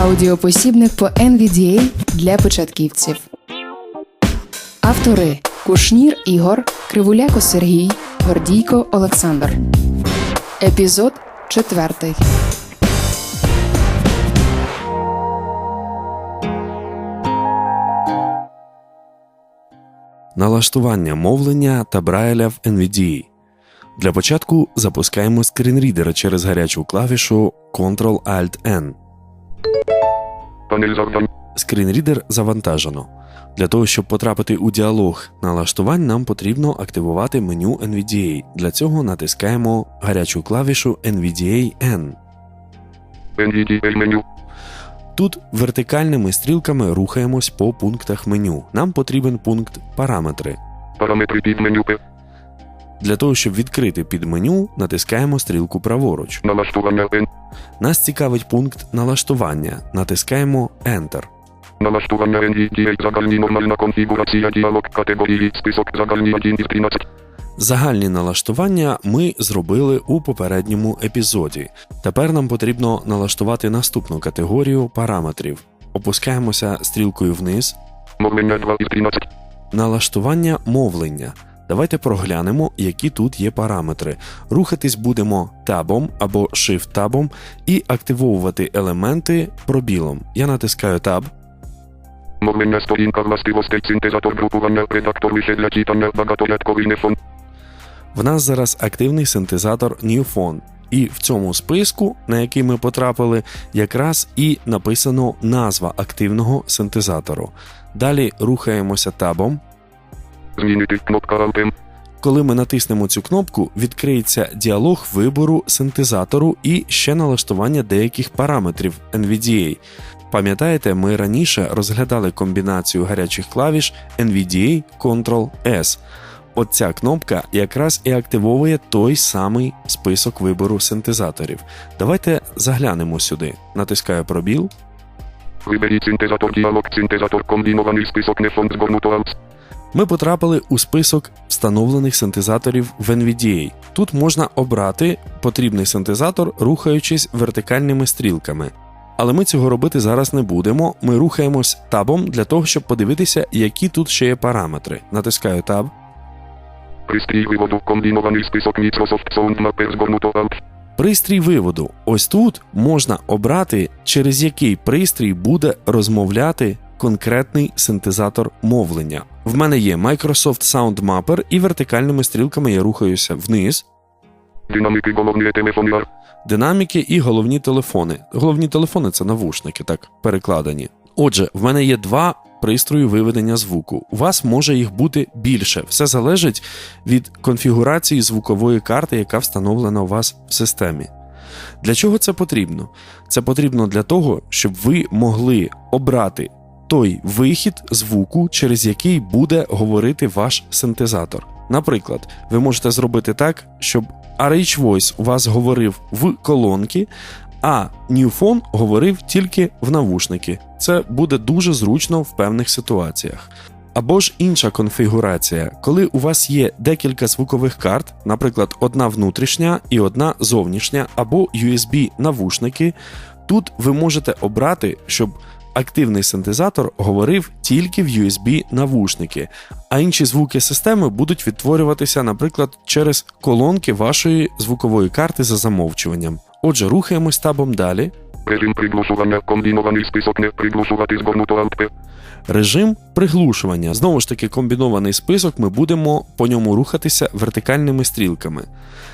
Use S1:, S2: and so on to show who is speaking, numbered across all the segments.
S1: Аудіопосібник по NVDA для початківців. Автори Кушнір Ігор, Кривуляко Сергій, Гордійко Олександр. Епізод четвертий.
S2: Налаштування мовлення та Брайля в NVDA. Для початку запускаємо скрінрідер через гарячу клавішу Ctrl-Alt-N.
S3: Панель завдань.
S2: Скрінрідер завантажено. Для того, щоб потрапити у діалог налаштувань, нам потрібно активувати меню NVDA. Для цього натискаємо гарячу клавішу NVDA N.
S3: NVDA меню.
S2: Тут вертикальними стрілками рухаємось по пунктах меню. Нам потрібен пункт Параметри.
S3: Параметри під меню
S2: Для того, щоб відкрити підменю, натискаємо стрілку праворуч.
S3: Налаштування N.
S2: Нас цікавить пункт налаштування. Натискаємо Enter.
S3: Налаштування NVDA. Загальні нормальна конфігурація діалог категорії. Список загальні 1 із 13.
S2: Загальні налаштування ми зробили у попередньому епізоді. Тепер нам потрібно налаштувати наступну категорію параметрів. Опускаємося стрілкою вниз.
S3: Мовлення 2 із 13.
S2: Налаштування мовлення. Давайте проглянемо, які тут є параметри. Рухатись будемо табом або Shift-табом і активовувати елементи пробілом. Я натискаю таб.
S3: Мовлення сторінка властивостей синтезатор групування. Редактор лише для читання. Багаторядковий не фон.
S2: В нас зараз активний синтезатор NewPhone. І в цьому списку, на який ми потрапили, якраз і написано назва активного синтезатору. Далі рухаємося табом.
S3: Змінити. Кнопка Alt-M.
S2: Коли ми натиснемо цю кнопку, відкриється діалог вибору синтезатору і ще налаштування деяких параметрів NVDA. Пам'ятаєте, ми раніше розглядали комбінацію гарячих клавіш NVDA Ctrl-S. Оця кнопка якраз і активовує той самий список вибору синтезаторів. Давайте заглянемо сюди. Натискаю пробіл.
S3: Виберіть синтезатор діалог. Синтезатор комбінований список не фон згорнуто.
S2: Ми потрапили у список встановлених синтезаторів в NVDA. Тут можна обрати потрібний синтезатор, рухаючись вертикальними стрілками. Але ми цього робити зараз не будемо. Ми рухаємось табом для того, щоб подивитися, які тут ще є параметри. Натискаю таб.
S3: Пристрій виводу. Комбінований список Microsoft SoundMapper згорнуто Alt.
S2: Пристрій виводу. Ось тут можна обрати, через який пристрій буде розмовляти конкретний синтезатор мовлення. В мене є Microsoft Sound Mapper і вертикальними стрілками я рухаюся вниз.
S3: Динаміки головні телефони
S2: Динаміки і головні телефони. Головні телефони це навушники, так перекладені. Отже, в мене є два пристрої виведення звуку. У вас може їх бути більше. Все залежить від конфігурації звукової карти, яка встановлена у вас в системі. Для чого це потрібно? Це потрібно для того, щоб ви могли обрати той вихід звуку, через який буде говорити ваш синтезатор. Наприклад, ви можете зробити так, щоб RH Voice у вас говорив в колонки, а Newphone говорив тільки в навушники. Це буде дуже зручно в певних ситуаціях. Або ж інша конфігурація, коли у вас є декілька звукових карт, наприклад, одна внутрішня і одна зовнішня, або USB-навушники, тут ви можете обрати, щоб активний синтезатор говорив тільки в USB-навушники, а інші звуки системи будуть відтворюватися, наприклад, через колонки вашої звукової карти за замовчуванням. Отже, рухаємось табом далі.
S3: Режим приглушування. Комбінований список не приглушувати згорнуто P.
S2: Режим приглушування. Знову ж таки, комбінований список, ми будемо по ньому рухатися вертикальними стрілками.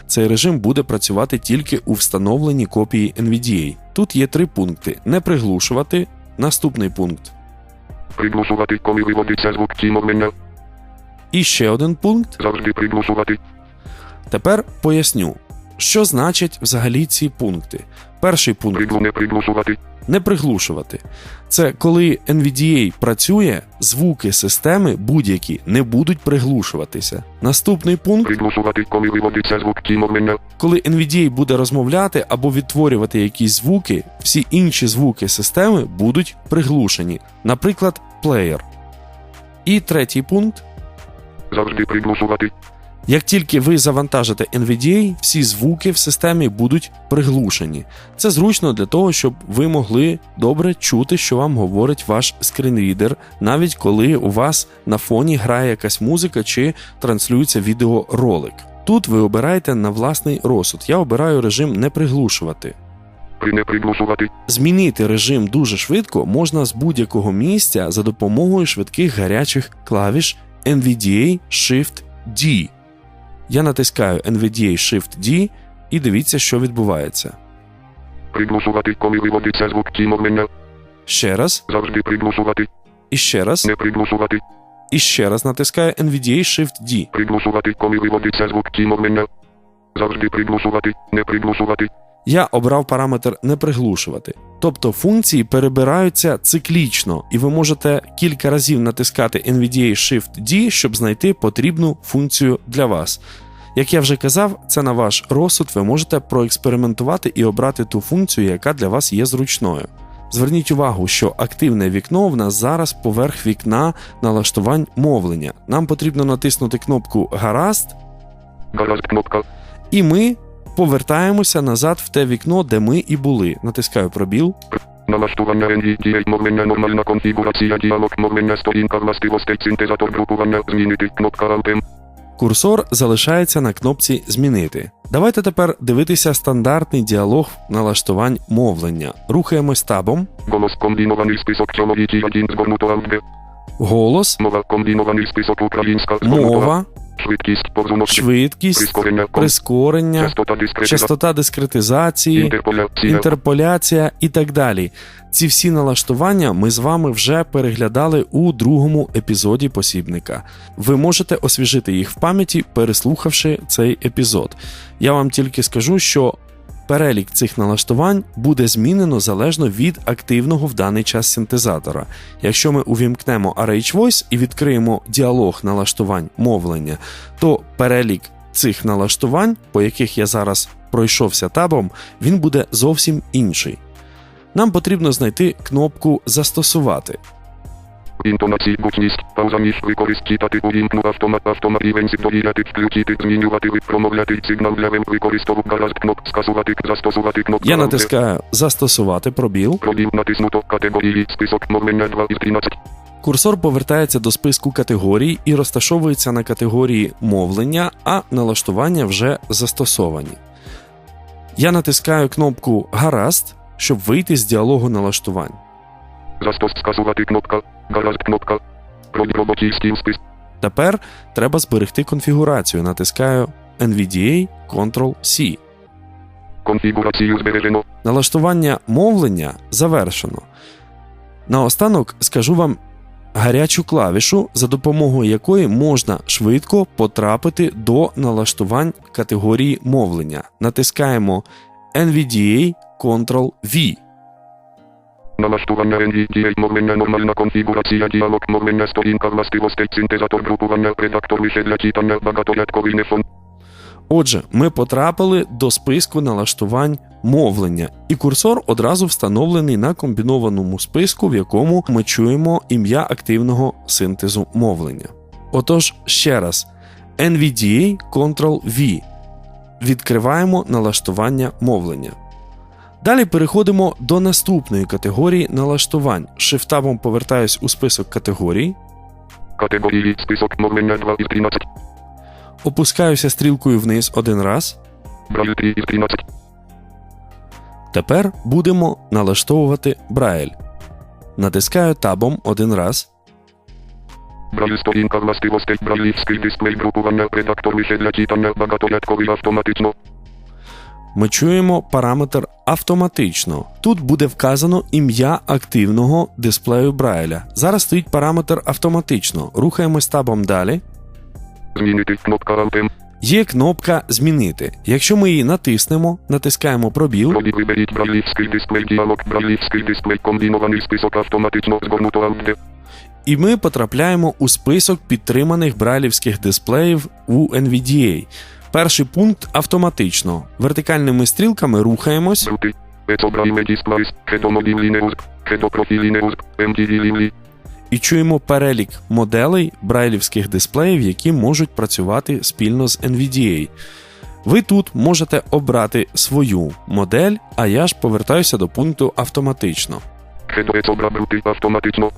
S2: Цей режим буде працювати тільки у встановленій копії NVDA. Тут є три пункти: не приглушувати. Наступний пункт.
S3: Приглушувати, коли виводиться звук чи мовлення.
S2: І ще один пункт.
S3: Завжди приглушувати.
S2: Тепер поясню, що значать взагалі ці пункти. Перший пункт
S3: не приглушувати.
S2: не приглушувати. Це коли NVDA працює, звуки системи будь-які не будуть приглушуватися. Наступний пункт,
S3: Приглушувати, коли виводиться звук чи
S2: коли NVDA буде розмовляти або відтворювати якісь звуки, всі інші звуки системи будуть приглушені, наприклад, плеєр. І третій пункт,
S3: Завжди приглушувати.
S2: Як тільки ви завантажите NVDA, всі звуки в системі будуть приглушені. Це зручно для того, щоб ви могли добре чути, що вам говорить ваш скрінрідер, навіть коли у вас на фоні грає якась музика чи транслюється відеоролик. Тут ви обираєте на власний розсуд. Я обираю режим не приглушувати.
S3: При не приглушувати.
S2: Змінити режим дуже швидко можна з будь-якого місця за допомогою швидких гарячих клавіш NVDA Shift D. Я натискаю NVDA Shift D і дивіться, що відбувається.
S3: Приглушувати, коли виводиться звук ті мовлення.
S2: Ще раз,
S3: Завжди приглушувати.
S2: і ще раз,
S3: Не приглушувати.
S2: і ще раз натискаю NVDA Shift D.
S3: Приглушувати, коли виводиться звук ті мовлення. Завжди приглушувати. Не приглушувати.
S2: Я обрав параметр не приглушувати. Тобто функції перебираються циклічно, і ви можете кілька разів натискати NVDA Shift D, щоб знайти потрібну функцію для вас. Як я вже казав, це на ваш розсуд, ви можете проекспериментувати і обрати ту функцію, яка для вас є зручною. Зверніть увагу, що активне вікно в нас зараз поверх вікна налаштувань мовлення. Нам потрібно натиснути кнопку Гаразд,
S3: Гаразд кнопка.
S2: і ми повертаємося назад в те вікно, де ми і були. Натискаю пробіл.
S3: Налаштування NVDA мовлення нормальна конфігурація діалог мовлення сторінка властивостей синтезатор групування змінити кнопка Alt-M.
S2: Курсор залишається на кнопці Змінити. Давайте тепер дивитися стандартний діалог налаштувань мовлення. Рухаємось табом.
S3: Голос комбінований список чоловіки 1 згорнуто Alt-B.
S2: Голос,
S3: Мова комбінований список українська
S2: мова,
S3: Швидкість
S2: швидкість,
S3: Прискорення
S2: прискорення,
S3: Частота
S2: частота дискретизації,
S3: Інтерполяція.
S2: інтерполяція і так далі. Ці всі налаштування ми з вами вже переглядали у другому епізоді посібника. Ви можете освіжити їх в пам'яті, переслухавши цей епізод. Я вам тільки скажу, що перелік цих налаштувань буде змінено залежно від активного в даний час синтезатора. Якщо ми увімкнемо RH Voice і відкриємо діалог налаштувань мовлення, то перелік цих налаштувань, по яких я зараз пройшовся табом, він буде зовсім інший. Нам потрібно знайти кнопку Застосувати.
S3: Інтонації, гучність, пауза між використати увімкну автомат, автомат рівень довіряти, включити, змінювати, промовляти сигнал для вим використову гаразд кноп, скасувати, застосувати кнопка.
S2: Я натискаю Застосувати пробіл.
S3: Пробіл натиснуто категорії, список мовлення 2 із 13.
S2: Курсор повертається до списку категорій і розташовується на категорії мовлення, а налаштування вже застосовані. Я натискаю кнопку Гаразд, щоб вийти з діалогу налаштувань.
S3: Застос скасувати кнопка, гаразд кнопка. Робочий стіл спис.
S2: Тепер треба зберегти конфігурацію. Натискаю NVDA Ctrl-C.
S3: Конфігурацію збережено.
S2: Налаштування мовлення завершено. Наостанок скажу вам гарячу клавішу, за допомогою якої можна швидко потрапити до налаштувань категорії мовлення. Натискаємо NVDA Ctrl-V.
S3: Налаштування NVDA мовлення нормальна конфігурація діалог мовлення сторінка властивостей синтезатор групування редактор лише для читання багаторядковий не фон.
S2: Отже, ми потрапили до списку налаштувань мовлення, і курсор одразу встановлений на комбінованому списку, в якому ми чуємо ім'я активного синтезу мовлення. Отож, ще раз: NVDA Ctrl-V. Відкриваємо налаштування мовлення. Далі переходимо до наступної категорії налаштувань. Шифтабом повертаюсь у список категорій,
S3: Категорії список мовлення 2 із 13.
S2: опускаюся стрілкою вниз один раз.
S3: Брайль 3 із 13.
S2: Тепер будемо налаштовувати Брайль. Натискаю табом один раз.
S3: Брайль сторінка властивостей брайлівський дисплей групування редактор лише для читання багаторядковий автоматично.
S2: Ми чуємо параметр автоматично. Тут буде вказано ім'я активного дисплею Брайля. Зараз стоїть параметр автоматично. Рухаємось табом далі.
S3: Змінити кнопка Alt-M.
S2: Є кнопка Змінити. Якщо ми її натиснемо, натискаємо пробіл,
S3: виберіть брайлівський дисплей діалог брайлівський дисплей комбінований список автоматично згорнуто Alt-D.
S2: і ми потрапляємо у список підтриманих брайлівських дисплеїв у NVDA. Перший пункт автоматично. Вертикальними стрілками рухаємось. І чуємо перелік моделей брайлівських дисплеїв, які можуть працювати спільно з NVDA. Ви тут можете обрати свою модель, а я ж повертаюся до пункту автоматично.
S3: Автоматично.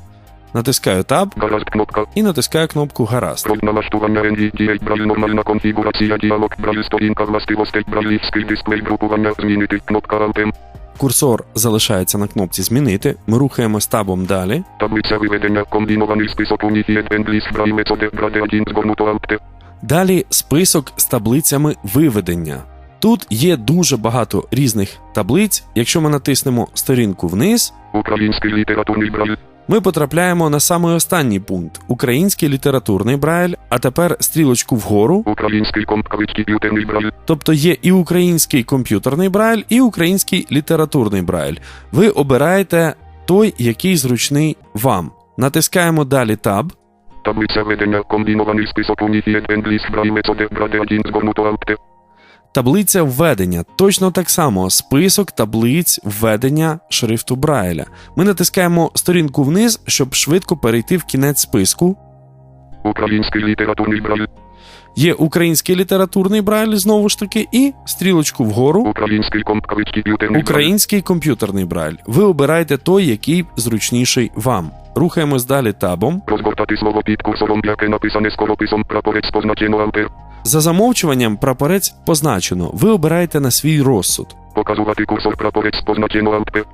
S2: Натискаю Tab
S3: Гаразд кнопка.
S2: і натискаю кнопку Гаразд.
S3: Налаштування NVDA Braille нормальна конфігурація діалог Braille сторінка властивостей брайлівський дисплей групування змінити кнопка Alt-M.
S2: Курсор залишається на кнопці Змінити. Ми рухаємось табом далі.
S3: Таблиця виведення комбінований список Unified English Braille методи Брати 1 згорнуто Alt-T.
S2: Далі список з таблицями виведення. Тут є дуже багато різних таблиць. Якщо ми натиснемо сторінку вниз,
S3: Український літературний Braille.
S2: Ми потрапляємо на самий останній пункт український літературний брайль, а тепер стрілочку вгору.
S3: Український комп'ютерний Braille.
S2: Тобто є і український комп'ютерний брайль, і український літературний брайль. Ви обираєте той, який зручний вам. Натискаємо далі Tab.
S3: Таблиця ведення комбінований список Unified English Braille методи Брати 1 згорнуто Alt-T.
S2: Таблиця введення точно так само список таблиць введення шрифту Брайля. Ми натискаємо сторінку вниз, щоб швидко перейти в кінець списку.
S3: Український літературний Braille.
S2: Є український літературний брайль знову ж таки, і стрілочку вгору.
S3: Український комп'ютерний.
S2: Український комп'ютерний брайль. Ви обираєте той, який зручніший вам. Рухаємось далі табом.
S3: Розгортати слово під курсором, яке написане скорописом прапорець позначено Alt-T.
S2: За замовчуванням прапорець позначено. Ви обираєте на свій розсуд.
S3: Показувати курсор прапорець позначено Alt-P.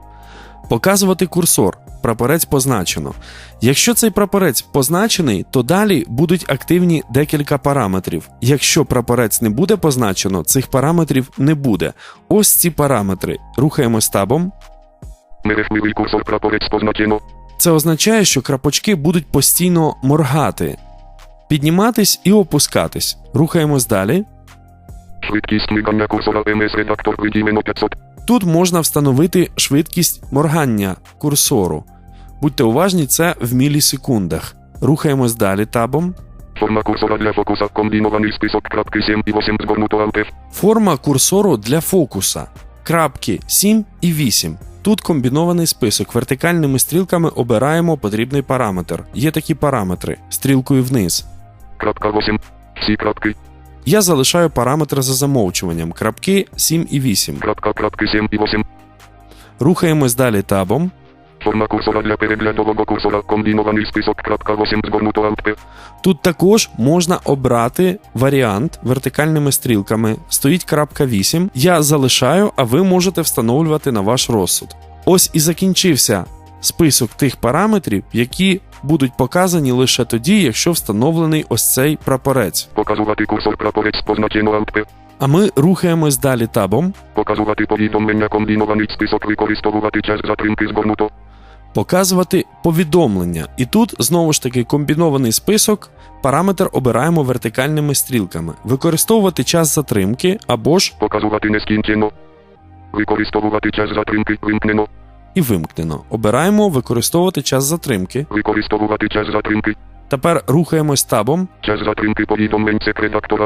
S2: Показувати курсор. Прапорець позначено. Якщо цей прапорець позначений, то далі будуть активні декілька параметрів. Якщо прапорець не буде позначено, цих параметрів не буде. Ось ці параметри. Рухаємось табом.
S3: Мерехливий курсор прапорець позначено.
S2: Це означає, що крапочки будуть постійно моргати, підніматись і опускатись. Рухаємось далі.
S3: Швидкість мигання курсора MS редактор виділено 500.
S2: Тут можна встановити швидкість моргання курсору. Будьте уважні, це в мілісекундах. Рухаємось далі табом.
S3: Форма курсора для фокуса комбінований список крапки 7 і 8 згорнуто Alt-F.
S2: Форма курсору для фокуса. Крапки 7 і 8. Тут комбінований список. Вертикальними стрілками обираємо потрібний параметр. Є такі параметри стрілкою вниз.
S3: Крапка 8. Всі крапки.
S2: Я залишаю параметри за замовчуванням. Крапки 7 і 8.
S3: Крапка крапки 7 і 8.
S2: Рухаємось далі табом.
S3: Форма курсора для переглядового курсора комбінований список крапка 8 згорнуто Alt-P.
S2: Тут також можна обрати варіант вертикальними стрілками. Стоїть крапка 8. Я залишаю, а ви можете встановлювати на ваш розсуд. Ось і закінчився список тих параметрів, які будуть показані лише тоді, якщо встановлений ось цей прапорець.
S3: Показувати курсор прапорець позначено Alt-P.
S2: А ми рухаємось далі табом.
S3: Показувати повідомлення комбінований список використовувати час затримки згорнуто.
S2: Показувати повідомлення. І тут знову ж таки комбінований список. Параметр обираємо вертикальними стрілками. Використовувати час затримки або ж
S3: Показувати нескінчено. Використовувати час затримки вимкнено.
S2: І вимкнено. Обираємо використовувати час затримки.
S3: Використовувати час затримки.
S2: Тепер рухаємось табом,
S3: Час затримки повідомлень це редактор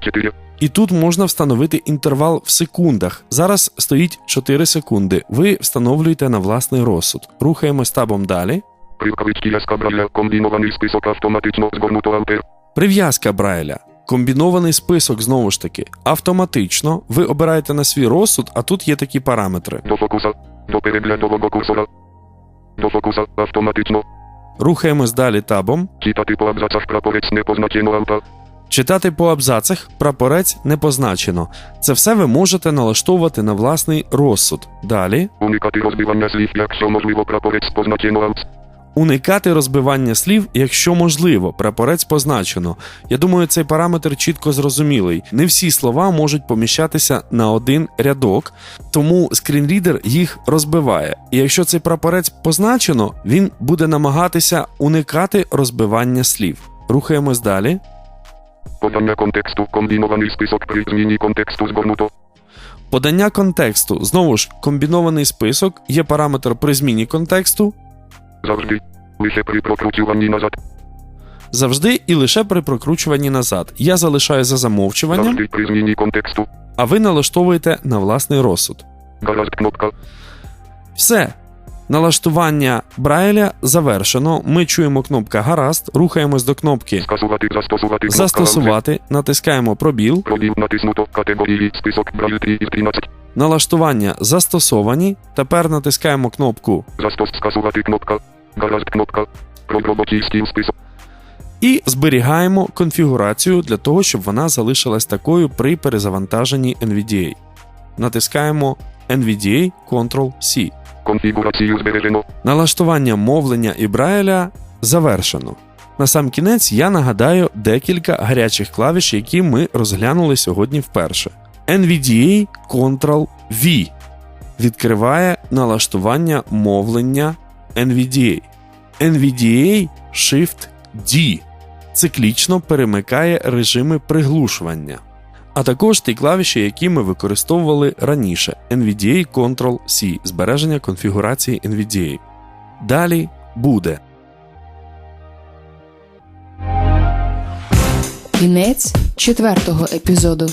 S3: 4.
S2: і тут можна встановити інтервал в секундах. Зараз стоїть 4 секунди. Ви встановлюєте на власний розсуд. Рухаємось табом далі.
S3: Привкавички яска браля комбінований список автоматично згорнуто Alt.
S2: Прив'язка Брайля. Комбінований список знову ж таки автоматично. Ви обираєте на свій розсуд, а тут є такі параметри.
S3: До фокуса. До переглядового курсора. До фокуса автоматично.
S2: Рухаємось далі табом.
S3: Читати по абзацах прапорець не позначено Alt.
S2: Читати по абзацах прапорець не позначено. Це все ви можете налаштовувати на власний розсуд. Далі
S3: Уникати розбивання слів, якщо можливо прапорець позначено Alt.
S2: Уникати розбивання слів, якщо можливо, прапорець позначено. Я думаю, цей параметр чітко зрозумілий. Не всі слова можуть поміщатися на один рядок, тому скрінрідер їх розбиває. І якщо цей прапорець позначено, він буде намагатися уникати розбивання слів. Рухаємось далі.
S3: Подання контексту комбінований список при зміні контексту згорнуто.
S2: Подання контексту знову ж комбінований список, є параметр при зміні контексту
S3: Завжди. Лише при прокручуванні назад.
S2: завжди і лише при прокручуванні назад. Я залишаю за замовчуванням,
S3: Завжди при зміні контексту.
S2: а ви налаштовуєте на власний розсуд.
S3: Гаразд кнопка.
S2: Все. Налаштування Брайля завершено. Ми чуємо кнопка Гаразд, рухаємось до кнопки
S3: Скасувати, застосувати.
S2: Застосувати, натискаємо пробіл.
S3: Пробіл натиснуто. Категорії. Список. Брайль 3 із 13.
S2: Налаштування застосовані. Тепер натискаємо кнопку.
S3: Скасувати кнопка. Гаразд кнопка. Список.
S2: і зберігаємо конфігурацію для того, щоб вона залишилась такою при перезавантаженні NVDA. Натискаємо NVDA Ctrl-C.
S3: Конфігурацію збережено.
S2: Налаштування мовлення і Брайля завершено. На сам кінець я нагадаю декілька гарячих клавіш, які ми розглянули сьогодні вперше. NVDA Ctrl-V відкриває налаштування мовлення NVDA. NVDA Shift-D циклічно перемикає режими приглушування. А також ті клавіші, які ми використовували раніше: NVDA Ctrl-C збереження конфігурації NVDA. Далі буде.
S1: Кінець четвертого епізоду.